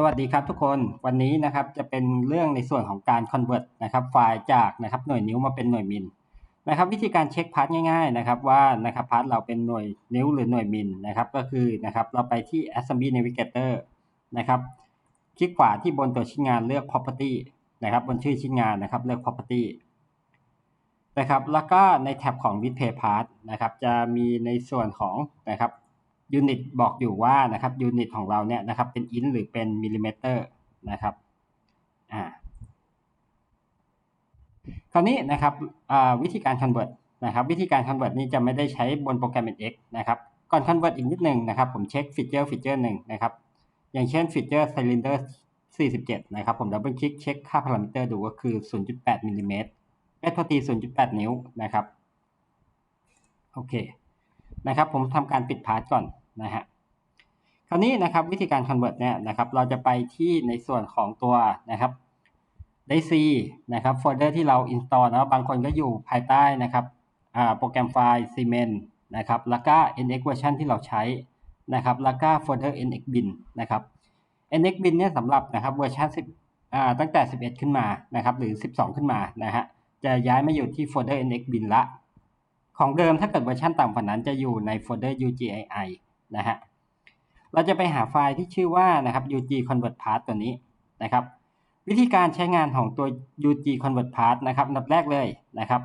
สวัสดีครับทุกคนวันนี้นะครับจะเป็นเรื่องในส่วนของการ convert นะครับไฟล์จากนะครับหน่วยนิ้วมาเป็นหน่วยมิลนะครับวิธีการเช็คพาร์ทง่ายๆนะครับว่านะครับพาร์ทเราเป็นหน่วยนิ้วหรือหน่วยมิลนะครับก็คือนะครับเราไปที่ Assembly Navigator นะครับคลิกขวาที่บนตัวชิ้นงานเลือก property นะครับบนชื่อชิ้นงานนะครับเลือก property นะครับแล้วก็ในแท็บของ display part นะครับจะมีในส่วนของนะครับ ยูนิตบอกอยู่ว่านะครับยูนิตของเราเนี่ยนะครับเป็นอินหรือเป็นมิลลิเมตรนะครับอ่าคราวนี้นะครับวิธีการ convert นะครับ วิธีการ convert นี้จะไม่ได้ใช้บนโปรแกรม NX นะครับก่อน convert อีกนิดหนึ่งนะครับ ผมเช็คฟีเจอร์ฟีเจอร์หนึ่งนะครับ อย่างเช่นฟีเจอร์ cylinder 47 นะครับ ผมดับเบิลคลิกเช็คค่าพารามิเตอร์ดูก็คือ 0.8มิลลิเมตรเอสพอที0.8 นิ้วนะครับ โอเค นะครับ ผมทำการปิดพาร์ทก่อน นะฮะคราวนี้นะครับวิธีการ convert เนี่ยนะครับเราจะไปที่ในส่วนของตัวนะครับได้ C นะครับโฟลเดอร์ที่เรา install นะบางคนก็อยู่ภายใต้นะครับโปรแกรมไฟล์ Cement นะครับแล้วก็ NX version ที่เราใช้นะครับแล้วก็โฟลเดอร์ NX bin นะครับ NX bin เนี่ยสำหรับนะครับเวอร์ชัน10ตั้งแต่ 11 ขึ้นมานะครับหรือ 12 ขึ้นมานะฮะจะย้ายมาอยู่ที่โฟลเดอร์ NX bin ละ ของเดิมถ้าเกิดเวอร์ชันต่ำกว่านั้นจะอยู่ในโฟลเดอร์ UGII นะฮะเราจะไปหาไฟล์ที่ชื่อว่านะครับ UG convert path ตัวนี้นะครับ วิธีการใช้งานของตัว UG convert path นะครับอันดับแรกเลยนะครับ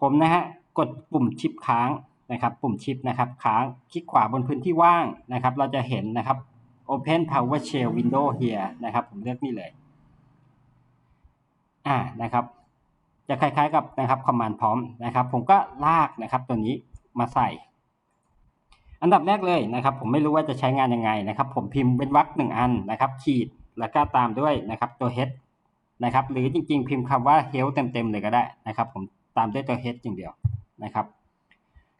ผมนะฮะกดปุ่มชิปค้างนะครับ ปุ่มชิปนะครับค้างคลิกขวาบนพื้นที่ว่างนะครับ เราจะเห็นนะครับ Open PowerShell Window here นะครับ ผมเลือกนี่เลย อ่านะครับ จะคล้ายๆกับนะครับคอมมานด์พร้อมนะครับ ผมก็ลากนะครับตัวนี้มาใส่ อันดับแรกเลยนะครับ ผมไม่รู้ว่าจะใช้งานยังไงนะครับ ผมพิมพ์เป็นวรรคหนึ่งอันนะครับ ขีดแล้วก็ตามด้วยนะครับตัว head นะครับ หรือจริงๆ พิมพ์คำว่า health เต็มๆเลยก็ได้นะครับ ผมตามด้วยตัว head อย่างเดียวนะครับ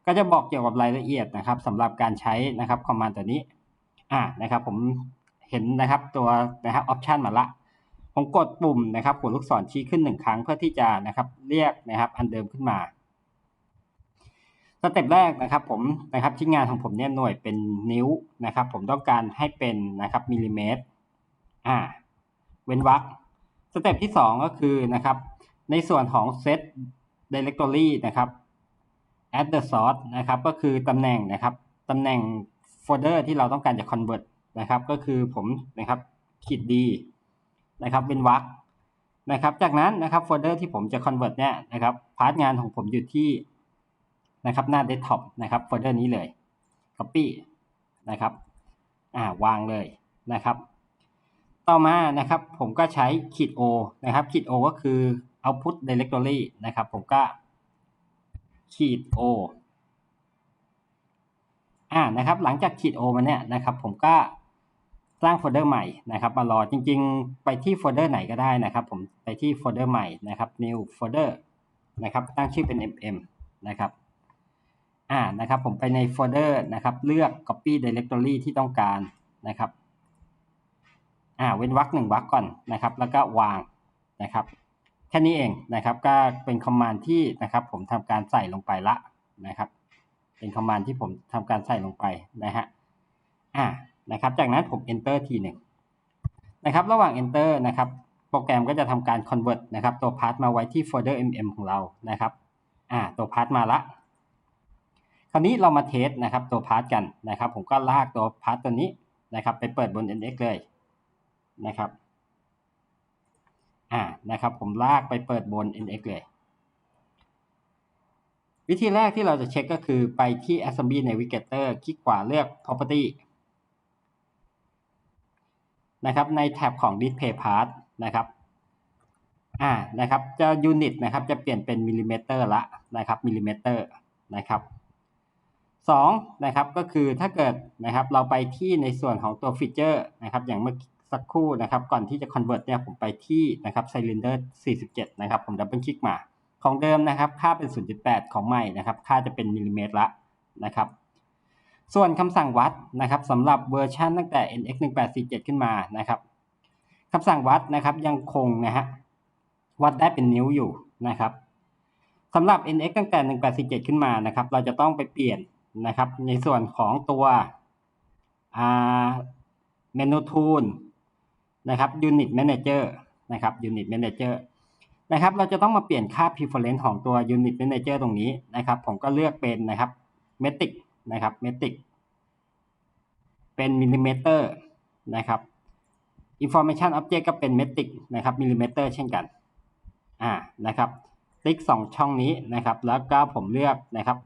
ก็จะบอกเกี่ยวกับรายละเอียดนะครับสำหรับการใช้นะครับคอมมานด์ตัวนี้อ่านะครับ ผมเห็นนะครับตัวนะครับออปชันมาละผมกดปุ่มนะครับหัวลูกศรชี้ขึ้นหนึ่งครั้งเพื่อที่จะนะครับเรียกนะครับอันเดิมขึ้นมา เต็ปแรกนะครับผมนะครับชิ้นงานของผมเนี่ยหน่วยเป็นนิ้วนะครับผมต้องการให้เป็นนะครับมิลลิเมตรอ่าเว้นวรรคสเต็ปที่สองก็คือนะครับในส่วนของ set directory นะครับ add the source นะครับก็คือตำแหน่งนะครับตำแหน่งโฟลเดอร์ที่เราต้องการจะ convert นะครับก็คือผมนะครับขีดดีนะครับเป็นวรรคนะครับจากนั้นนะครับโฟลเดอร์ที่ผมจะ convert เนี่ยนะครับพาร์ทงานของผมอยู่ที่ นะครับหน้าเดสก์ท็อปนะครับโฟลเดอร์นี้เลย Copy นะครับอ่าวางเลยนะครับ ต่อมานะครับผมก็ใช้ขีด O นะครับขีด O ก็คือ output directory นะครับผมก็ขีด O อ่านะครับหลังจากขีด O มาเนี่ยนะครับผมก็สร้างโฟลเดอร์ใหม่นะครับมารอจริงๆ ไปที่โฟลเดอร์ไหนก็ได้นะครับ ผมไปที่โฟลเดอร์ใหม่นะครับ new folder นะครับตั้งชื่อเป็น mm นะครับ อ่านะครับผมไปในโฟลเดอร์นะครับเลือก copy directory ที่ต้องการนะครับอ่าเว้นวรรคหนึ่งวรรคก่อนนะครับ แล้วก็วางนะครับ แค่นี้เองนะครับก็เป็นคอมมานด์ที่นะครับ ผมทำการใส่ลงไปละนะครับ เป็นคอมมานด์ที่ผมทำการใส่ลงไปนะฮะอ่านะครับ จากนั้นผม enter ทีหนึ่งนะครับ ระหว่าง enter นะครับโปรแกรมก็จะทำการ convert นะครับ ตัวพาร์ทมาไว้ที่โฟลเดอร์ mm ของเรานะครับอ่าตัวพาร์ทมาละ คราวนี้เรามาเทสนะครับตัวพาร์ทกันนะครับ ผมก็ลากตัวพาร์ทตัวนี้นะครับ ไปเปิดบน NX เลยนะครับอ่านะครับ ผมลากไปเปิดบน NX เลย วิธีแรกที่เราจะเช็คก็คือไปที่ Assembly Navigator คลิกขวาเลือก Property นะครับในแท็บของ Display Part นะครับอ่านะครับจะยูนิตนะครับจะเปลี่ยนเป็นมิลลิเมตรละนะครับมิลลิเมตรนะครับ สองนะครับก็คือถ้าเกิดนะครับเราไปที่ในส่วนของตัวฟีเจอร์นะครับอย่างเมื่อสักครู่นะครับก่อนที่จะ convert เนี่ยผมไปที่นะครับ cylinder 47 นะครับ ผมดับเบิลคลิกมา ของเดิมนะครับ ค่าเป็น 0.8 ของใหม่นะครับ ค่าจะเป็นมิลลิเมตรละนะครับส่วนคำสั่งวัดนะครับสำหรับเวอร์ชันตั้งแต่ NX 1847 ขึ้นมานะครับคำสั่งวัดนะครับยังคงนะฮะวัดได้เป็นนิ้วอยู่นะครับสำหรับ NX ตั้งแต่ 1847 ขึ้นมานะครับ เราจะต้องไปเปลี่ยน นะครับ ในส่วนของตัวเมนูทูลนะครับ Unit Manager นะครับ Unit Manager นะครับ เราจะต้องมาเปลี่ยนค่า preference ของตัว Unit Manager ตรงนี้นะครับ ผมก็เลือกเป็นนะครับ Metric นะครับ Metric เป็นมิลลิเมตรนะครับ Information Object ก็เป็น Metric นะครับมิลลิเมตรเช่นกัน อ่า นะครับติ๊กสองช่องนี้นะครับ แล้วก็ผมเลือกนะครับ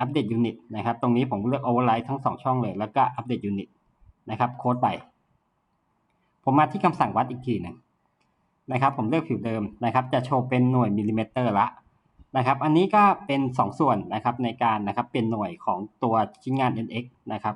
อัปเดตยูนิตนะครับ ตรงนี้ผมเลือกโอเวอร์ไลทั้งสองช่องเลย แล้วก็อัปเดตยูนิตนะครับโค้ดไป ผมมาที่คำสั่งวัดอีกทีหนึ่งนะครับ ผมเลือกผิวเดิมนะครับ จะโชว์เป็นหน่วยมิลลิเมตรละนะครับ อันนี้ก็เป็น 2 ส่วนนะครับในการนะครับเป็นหน่วยของตัวชิ้นงาน nx นะครับ